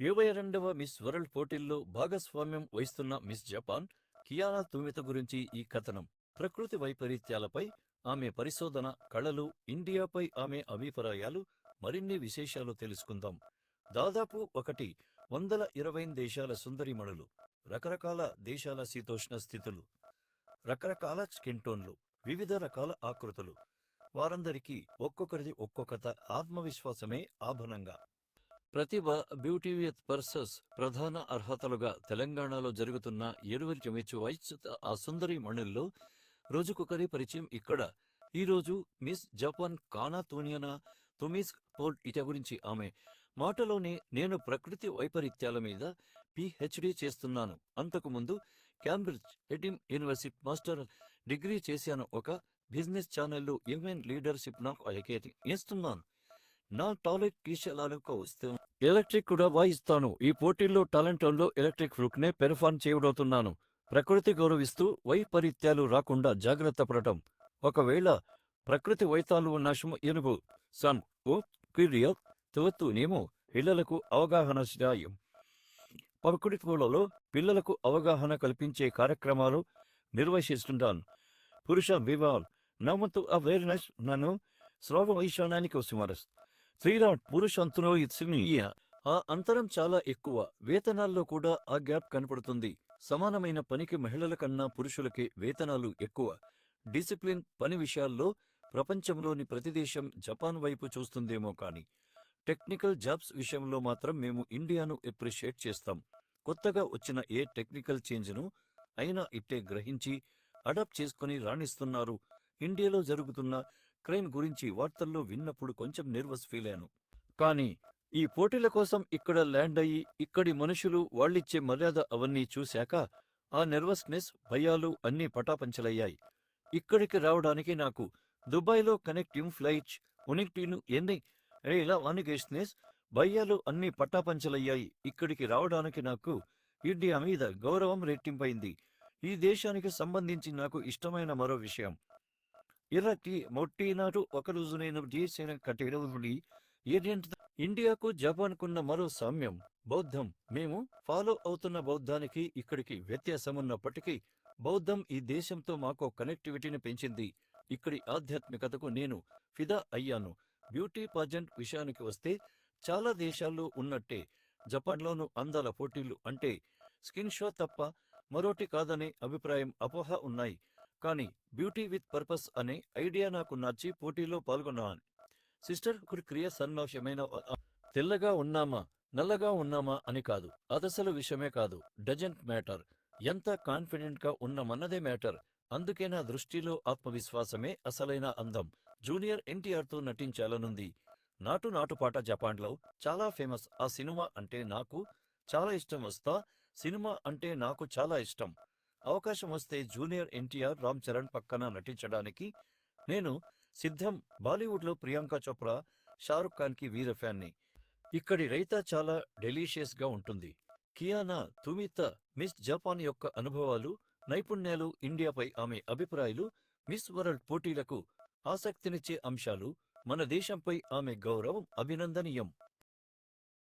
ఇరవై రెండవ miss world పోటీల్లో భాగస్వామ్యం వహిస్తున్న మిస్ జపాన్ కియానా తుమిత గురించి ఈ కథనం. ప్రకృతి వైపరీత్యాలపై ఆమె పరిశోధన కళలు ఇండియాపై ఆమె అభిప్రాయాలు మరిన్ని విశేషాలు తెలుసుకుందాం. దాదాపు ఒకటి వందల ఇరవై దేశాల సుందరిమణులు రకరకాల దేశాల శీతోష్ణ స్థితులు రకరకాల స్కిన్టోన్లు వివిధ రకాల ఆకృతులు. వారందరికీ ఒక్కొక్కరిది ఒక్కొక్కత ఆత్మవిశ్వాసమే ఆభరణంగా. ప్రతిభ బ్యూటీ విత్ పర్సస్ ప్రధాన అర్హతలుగా తెలంగాణలో జరుగుతున్న ఎరువురి మెచ్చు వైద్యుత ఆ సుందరి మణుల్లో రోజుకొకరి పరిచయం ఇక్కడ. ఈ రోజు మిస్ జపాన్ కానా తూనియనా తుమిస్ పోల్ ఇట గురించి ఆమె మాటలోనే నేను ప్రకృతి వైపరీత్యాల మీద పిహెచ్డి చేస్తున్నాను. అంతకుముందు క్యాంబ్రిడ్జ్ ఎడిమ్ యూనివర్సిటీ మాస్టర్ డిగ్రీ చేశాను. ఒక బిజినెస్ ఛానల్లో ఉమెన్ లీడర్షిప్ నాకు ఐకేటి ఇస్తున్నాను నా టాలెంట్ కీశలాలకు వస్తే ఎలక్ట్రిక్ కూడా వాయిస్తాను. ఈ పోటీల్లో టాలెంట్లో ఎలక్ట్రిక్ ఫ్లూక్ నే పెర్ఫార్మ్ చేయబోతున్నాను. ప్రకృతి గౌరవిస్తూ వైపరీత్యాలు రాకుండా జాగ్రత్త పడటం. ఒకవేళ ప్రకృతి వైతాలు నాశం ఎనుగు. సన్ ఓ క్రియ తువత్తు నేమో పిల్లలకు అవగాహన సాయం ప్రకృతిలో పిల్లలకు అవగాహన కల్పించే కార్యక్రమాలు నిర్వహిస్తుంటాను. పురుష వివాహ్ నమ్మతు అవేర్నెస్ నన్ను శ్రోవ వైశానానికి వస్తున్నారు శ్రీరామ్ పురుషంతులో ఇత్సినీయ ఆ అంతరం చాలా ఎక్కువ. వేతనాల్లో కూడా ఆ గ్యాప్ కనపడుతుంది. సమానమైన పనికి మహిళల కన్నా పురుషులకే వేతనాలు ఎక్కువ. డిసిప్లిన్ పని విషయాల్లో ప్రపంచంలోని ప్రతి దేశం జపాన్ వైపు చూస్తుందేమో కానీ టెక్నికల్ జాబ్స్ విషయంలో మాత్రం మేము ఇండియాను ఎప్రిషియేట్ చేస్తాం. కొత్తగా వచ్చిన ఏ టెక్నికల్ చేంజ్ను అయినా ఇట్టే గ్రహించి అడాప్ట్ చేసుకుని రాణిస్తున్నారు. ఇండియాలో జరుగుతున్న క్రైమ్ గురించి వార్తల్లో విన్నప్పుడు కొంచెం నెర్వస్ ఫీల్ అయ్యాను. కానీ ఈ పోటీల కోసం ఇక్కడ ల్యాండ్ అయ్యి ఇక్కడి మనుషులు వాళ్ళిచ్చే మర్యాద అవన్నీ చూశాక ఆ నెర్వస్నెస్ భయాలు అన్నీ పటాపంచలయ్యాయి. ఇక్కడికి రావడానికి నాకు దుబాయ్లో కనెక్టింగ్ ఫ్లైట్స్ ఉనిక్టీను ఎన్ని ఇలా వానికేస్నెస్ భయాలు అన్నీ పట్టాపంచలయ్యాయి ఇక్కడికి రావడానికి నాకు ఇండియా మీద గౌరవం రెట్టింపైంది. ఈ దేశానికి సంబంధించి నాకు ఇష్టమైన మరో విషయం. ఇరటి మొట్టినాడు ఒక రోజు నేను చేసిన ఏంటంటే ఇండియాకు జపాన్కున్న మరో సామ్యం బౌద్ధం. మేము ఫాలో అవుతున్న బౌద్ధానికి ఇక్కడికి వ్యత్యాసం ఉన్నప్పటికీ బౌద్ధం ఈ దేశంతో మాకు కనెక్టివిటీని పెంచింది. ఇక్కడి ఆధ్యాత్మికతకు నేను ఫిదా అయ్యాను. బ్యూటీ పాజెంట్ విషయానికి వస్తే చాలా దేశాల్లో ఉన్నట్టే. జపాన్లోనూ అందాల పోటీలు అంటే స్కిన్ షో తప్ప మరోటి కాదనే అభిప్రాయం అపోహ ఉన్నాయి. కానీ బ్యూటీ విత్ పర్పస్ అనే ఐడియా నాకు నచ్చి పోటీలో పాల్గొన్నాను సిస్టర్ క్రియ సన్నోషమైన తెల్లగా ఉన్నామా నల్లగా ఉన్నామా అని కాదు. అదసలు విషయమే కాదు. Doesn't matter. ఎంత కాన్ఫిడెంట్గా ఉన్నామన్నదే మ్యాటర్. అందుకే నా దృష్టిలో ఆత్మవిశ్వాసమే అసలైన అందం. జూనియర్ ఎన్టీఆర్తో నటించాలనుంది. నాటు నాటుపాట జపాన్లో చాలా ఫేమస్. ఆ సినిమా అంటే నాకు చాలా ఇష్టం వస్తా సినిమా అంటే నాకు చాలా ఇష్టం. అవకాశం వస్తే జూనియర్ ఎన్టీఆర్ రామ్ చరణ్ పక్కన నటించడానికి నేను సిద్ధం బాలీవుడ్లో ప్రియాంక చోప్రా షారుఖ్ ఖాన్కి వీర ఫ్యాన్ని. ఇక్కడి రైతా చాలా డెలీషియస్గా ఉంటుంది. కియానా తుమిత మిస్ జపాన్ యొక్క అనుభవాలు నైపుణ్యాలు ఇండియాపై ఆమె అభిప్రాయాలు మిస్ వరల్డ్ పోటీలకు ఆసక్తినిచ్చే అంశాలు మన దేశంపై ఆమె గౌరవం అభినందనీయం.